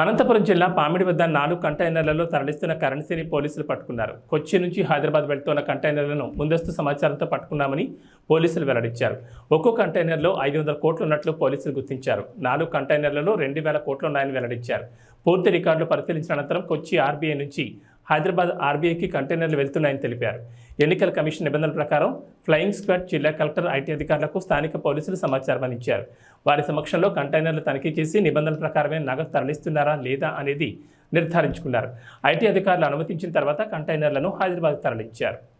అనంతపురం జిల్లా పామిడి వద్ద నాలుగు కంటైనర్లలో తరలిస్తున్న కరెన్సీని పోలీసులు పట్టుకున్నారు. కొచ్చి నుంచి హైదరాబాద్ వెళ్తున్న కంటైనర్లను ముందస్తు సమాచారంతో పట్టుకున్నామని పోలీసులు వెల్లడించారు. ఒక్కో కంటైనర్లో ఐదు వందల కోట్లు ఉన్నట్లు పోలీసులు గుర్తించారు. నాలుగు కంటైనర్లలో రెండు వేల కోట్లు ఉన్నాయని వెల్లడించారు. పూర్తి రికార్డులు పరిశీలించిన అనంతరం కొచ్చి ఆర్బీఐ నుంచి హైదరాబాద్ ఆర్బీఐకి కంటైనర్లు వెళ్తున్నాయని తెలిపారు. ఎన్నికల కమిషన్ నిబంధనల ప్రకారం ఫ్లయింగ్ స్క్వాడ్ జిల్లా కలెక్టర్ ఐటీ అధికారులకు స్థానిక పోలీసులు సమాచారం అందించారు. వారి సమక్షంలో కంటైనర్లు తనిఖీ చేసి నిబంధనల ప్రకారమే నగదు తరలిస్తున్నారా లేదా అనేది నిర్ధారించుకున్నారు. ఐటీ అధికారులు అనుమతించిన తర్వాత కంటైనర్లను హైదరాబాద్ తరలించారు.